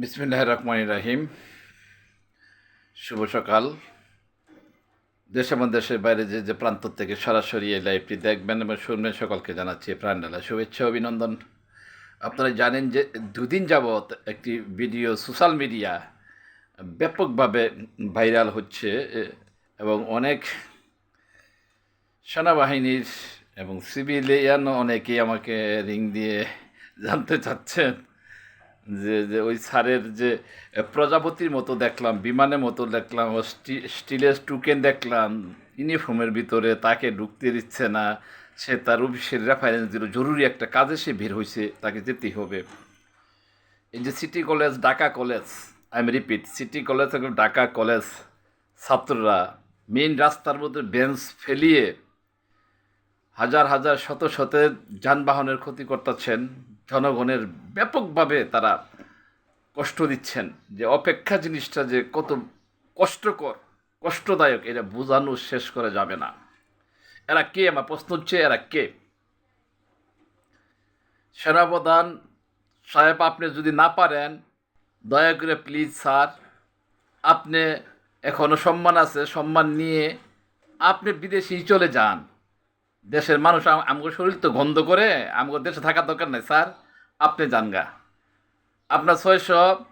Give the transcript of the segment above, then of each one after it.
বিসমিল্লাহ রহমান রাহিম। শুভ সকাল। দেশ এবং দেশের বাইরে যে যে প্রান্ত থেকে সরাসরি এই লাইভটি দেখবেন এবং শুনবেন, সকলকে জানাচ্ছি প্রাণডালা শুভেচ্ছা, অভিনন্দন। আপনারা জানেন যে দুদিন যাবৎ একটি ভিডিও সোশ্যাল মিডিয়া ব্যাপকভাবে ভাইরাল হচ্ছে, এবং অনেক সেনাবাহিনীর এবং সিভিলিয়ান অনেকেই আমাকে রিং দিয়ে জানতে চাচ্ছেন। যে যে ওই স্যারের যে প্রজাপতির মতো দেখলাম, বিমানের মতো দেখলাম, ও স্টি- স্টিলের টুকেন দেখলাম, ইউনিফর্মের ভিতরে তাকে ঢুকতে দিচ্ছে না, সে তার অফিসের রেফারেন্স দিল, জরুরি একটা কাজে সে বের হয়েছে তাকে যেতেই হবে। এই যে city college Dhaka college I am repeat city college এবং ঢাকা কলেজ ছাত্ররা মেইন রাস্তার মধ্যে বেঞ্চ ফেলিয়ে, হাজার হাজার, শত শত যানবাহনের ক্ষতি করতেছেন জনগণের ব্যাপকভাবে তারা কষ্ট দিচ্ছেন যে অপেক্ষা জিনিসটা যে কত কষ্টকর, কষ্টদায়ক, এটা বোঝানো শেষ করা যাবে না। এরা কে? আমার প্রশ্ন হচ্ছে, এরা কে? সেনাপ্রধান সাহেব, আপনি যদি না পারেন, দয়া করে প্লিজ স্যার, আপনি এখনও সম্মান আছে, সম্মান নিয়ে আপনি বিদেশেই চলে যান। দেশের মানুষ আম- আমগো শরীর তো গন্ধ করে, আমগো দেশে থাকার দরকার নাই। স্যার, আপনি যান গা। আপনার ছয়শো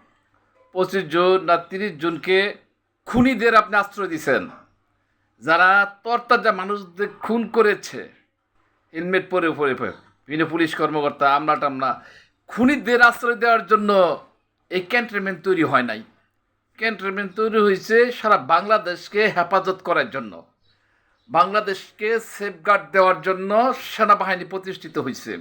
পঁচিশ জুন না তিরিশ জনকে খুনিদের আপনি আশ্রয় দিছেন। যারা তরতাজা মানুষদের খুন করেছে। হেলমেট পরে পরে পরে। বিভিন্ন পুলিশ কর্মকর্তা, আমলা টামলা। খুনিদের আশ্রয় দেওয়ার জন্য এই ক্যান্টনমেন্ট তৈরি হয় নাই। ক্যান্টনমেন্ট তৈরি হয়েছে সারা বাংলাদেশকে হেফাজত করার জন্য। বাংলাদেশকে সেফগার্ড দেওয়ার জন্য সেনাবাহিনী প্রতিষ্ঠিত হয়েছে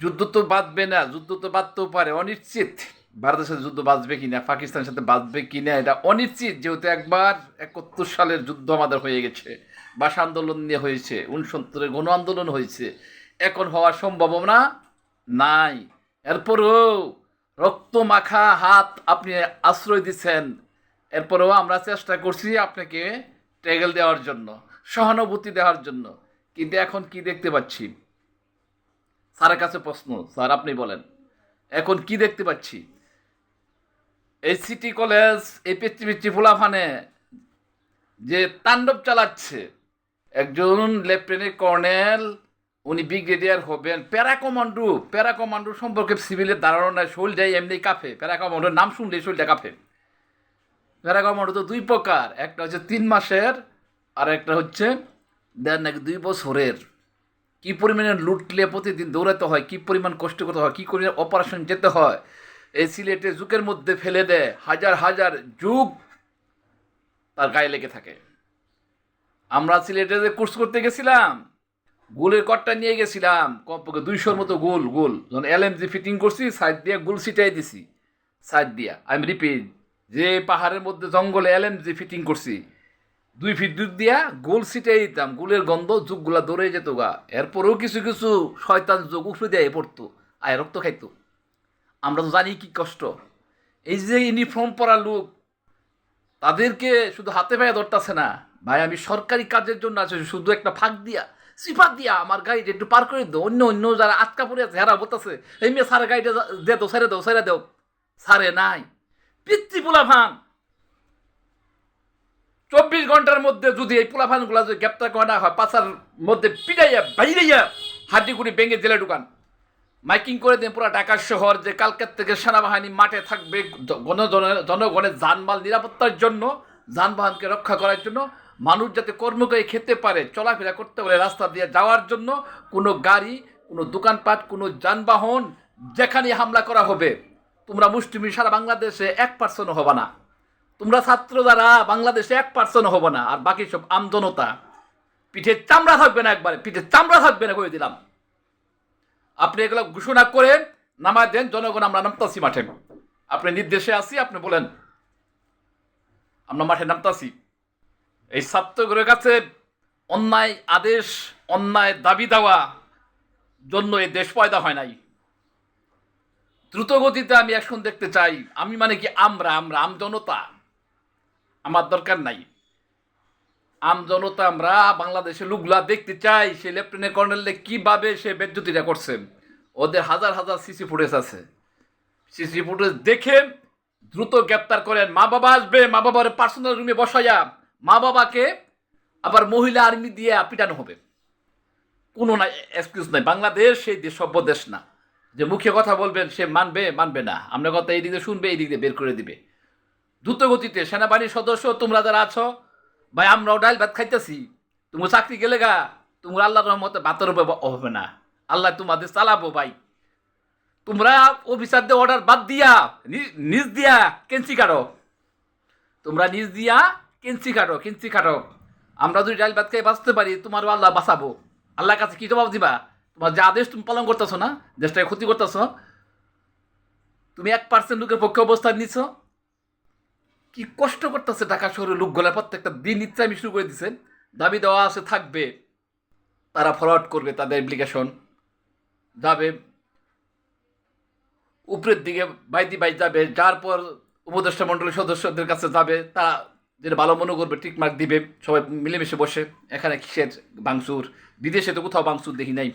যুদ্ধ তো বাঁধবে না, যুদ্ধ তো বাঁধতেও পারে, অনিশ্চিত। ভারতের সাথে যুদ্ধ বাঁচবে কিনা পাকিস্তানের সাথে বাঁচবে কিনা এটা অনিশ্চিত, যেহেতু একবার একাত্তর সালের যুদ্ধ আমাদের হয়ে গেছে। ভাষা আন্দোলন নিয়ে হয়েছে উনসত্তরে গণ আন্দোলন হয়েছে। এখন হওয়ার সম্ভাবনা নাই। এরপরও রক্ত মাখা হাত আপনি আশ্রয় দিচ্ছেন। এরপরেও আমরা চেষ্টা করছি আপনাকে টেগেল দেওয়ার জন্য, সহানুভূতি দেওয়ার জন্য। কিন্তু এখন কি দেখতে পাচ্ছি? স্যারের কাছে প্রশ্ন, স্যার আপনি বলেন। এখন কি দেখতে পাচ্ছি? এই সিটি কলেজ, এই পিচ্ছি ফুলাফানে যে তাণ্ডব চালাচ্ছে, একজন লেফটেন্যান্ট কর্নেল, উনি ব্রিগেডিয়ার হবেন। প্যারা কমান্ডো প্যারা কমান্ডো সম্পর্কে সিভিলের ধারণা নাই শৈলটাই এমনি কাফে। প্যারা কমান্ডোর নাম শুনলেই শৈলটা কাফে। প্যারা কমান্ডো তো দুই প্রকার, একটা হচ্ছে তিন মাসের আর একটা হচ্ছে দেন নাকি দুই বছরের। কি পরিমাণে লুটলে প্রতিদিন দৌড়াতে হয়, কি পরিমাণ কষ্ট করতে হয়, কি পরিমাণ অপারেশন যেতে হয়, এই সিলেটে যুগের মধ্যে ফেলে দেয়, হাজার হাজার যুগ তার গায়ে লেগে থাকে। আমরা সিলেটে যে কোর্স করতে গেছিলাম, গোলের কটটা নিয়ে গেছিলাম, কমপক্ষে দুইশোর মতো গোল গোল। যখন এলএমজি ফিটিং করছি সাইড দিয়ে গোল সিটাই দিছি সাইড দিয়া। আমি রিপিট যে পাহাড়ের মধ্যে জঙ্গলে এলএমজি ফিটিং করছি, দুই ফিট দুধ দিয়া গোল সিটাই দিতাম, গোলের গন্ধ যুগগুলা দৌড়ে যেত গা। এরপরেও কিছু কিছু শয়তান যোগ উফরে দিয়ে পড়তো, আয় রক্ত খাইতো। আমরা তো জানি কি কষ্ট। এই যে ইউনিফর্ম পরা লোক, তাদেরকে শুধু হাতে পায়ে ধরতেছে না। ভাই, আমি সরকারি কাজের জন্য আছে, শুধু একটা ফাঁক দিয়া সিফাত দিয়া আমার গাড়িটা একটু পার করে দাও। অন্য অন্য যারা আটকা পড়ে আছে, হেরা বলতেছে, এই মেয়ে সারে গাড়িটা দে দাও সারে দাও সারে দাও। সারে নাই। পোলা ভান চব্বিশ ঘণ্টার মধ্যে যদি এই পোলাফানগুলা যদি গ্রেপ্তার করা হয় পাশার মধ্যে পিটাইয়া বাইরাইয়া হাড্ডি কুড়ি ভেঙে জেলে ঢুকান। মাইকিং করে দিন পুরো ঢাকা শহর যে কালকের থেকে সেনাবাহিনী মাঠে থাকবে জনগণের যানমাল নিরাপত্তার জন্য, যানবাহনকে রক্ষা করার জন্য, মানুষ যাতে কর্ম করে খেতে পারে, চলাফেরা করতে পারে রাস্তা দিয়ে যাওয়ার জন্য, কোনো গাড়ি, কোনো দোকানপাট, কোনো যানবাহন যেখানে হামলা করা হবে। তোমরা মুষ্টিমি সারা বাংলাদেশে এক পার্সেন্ট হবে না। তোমরা ছাত্র যারা, বাংলাদেশে এক পার্সেন্ট হবে না। আর বাকি সব আমজনতা। পিঠে চামড়া থাকবে না একবারে, পিঠে চামড়া থাকবে না করে দিলাম। আপনি এগুলো ঘোষণা করেন নামায় দেন, জনগণ আমরা নামতাছি মাঠে। আপনি নির্দেশে আসি আপনি বলেন। আমরা মাঠে নামতাছি। এই ছাত্রগুলোর কাছে অন্যায় আদেশ, অন্যায় দাবি দেওয়া জন্য এই দেশ পয়দা হয় নাই। দ্রুত গতিতে আমি অ্যাকশন দেখতে চাই। আমি মানে কি আমরা আমরা, আম জনতা। আমার দরকার নাই। আম জনতা আমরা বাংলাদেশে লোকগুলা দেখতে চাই, সে লেফটেন্যান্ট কর্নেলে কীভাবে সে বেজ্জতিটা করছে। ওদের হাজার হাজার সিসি ফুটেজ আছে। সিসি ফুটেজ দেখে দ্রুত গ্রেপ্তার করেন। মা বাবা আসবে মা বাবার পার্সোনাল রুমে বসাইয়া মা বাবাকে আবার মহিলা আর্মি দিয়ে পিটানো হবে। কোনো না এক্সকিউজ নাই। বাংলাদেশ সেই সভ্য দেশ না। যে মুখে কথা বলবেন, সে মানবে মানবে না। আমরা কথা এই দিকে শুনবে, এই দিকে বের করে দিবে। দ্রুত গতিতে সেনাবাহিনীর সদস্য, তোমরা যারা আছো, ভাই, আমরাও ডাইল ভাত খাইতেছি। তুমি চাকরি গেলে গা, তোমরা আল্লাহর রহমতে ভাতের হবে না। আল্লাহ তোমাদের চালাবো, ভাই। তোমরা অফিসারদের অর্ডার বাদ দিয়া নিজ দিয়া কেঞ্চি কাটো। তোমরা নিজ দিয়া কেঞ্চি কাটো কেঞ্চি কাটো। আমরা যদি ডাইল ভাত খাই বাঁচতে পারি, তোমারও আল্লাহ বাঁচাবো। আল্লাহর কাছে কি জবাব দিবা? তোমার যে আদেশ তুমি পালন করতেছো না, দেশটাকে ক্ষতি করতেছো, তুমি এক পার্সেন্ট লোকের পক্ষে অবস্থান নিচ্ছ কি কষ্ট করতেছে ঢাকা শহরের লোকগুলা? প্রত্যেকটা দিন ইচ্ছা আমি শুরু করে দিচ্ছেন দাবি দেওয়া আছে, থাকবে। তারা ফরওয়ার্ড করবে তাদের অ্যাপ্লিকেশন যাবে। উপরের দিকে বাইদি বাই যাবে। যার পর উপদেষ্টা মণ্ডলীর সদস্যদের কাছে যাবে। তারা যেটা ভালো মনে করবে টিক মার্ক দিবে। সবাই মিলেমিশে বসে। এখানে কিসের বাংসুর বিদেশে তো কোথাও বাংসুর দেখি নাই।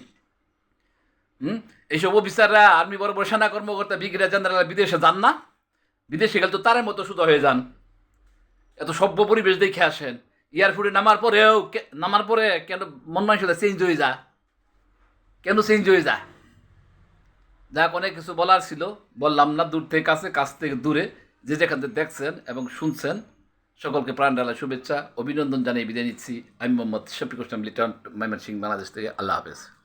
হুম? এইসব অফিসাররা আর্মি বড় বড় সেনা কর্মকর্তা, ব্রিগেডিয়ার জেনারেল বিদেশে যান না। বিদেশে গেলে তো তারের মতো শুধু হয়ে যান। এত সভ্য পরিবেশ দেখে আসেন। এয়ারপোর্টে নামার পরেও নামার পরে কেন মন মানসিকতা চেঞ্জ হয়ে যায়? কেন চেঞ্জ হয়ে যায়? যাক, অনেক কিছু বলার ছিল। বললাম না, দূর থেকে কাছে, কাছ থেকে দূরে। যে যেখান থেকে দেখছেন এবং শুনছেন, সকলকে প্রাণ ডালা শুভেচ্ছা, অভিনন্দন জানিয়ে বিদায় নিচ্ছি। আমি মোহাম্মদ শফিক ইসলাম লিটন ময়মনসিং বাংলাদেশ থেকে। আল্লাহ হাফেজ।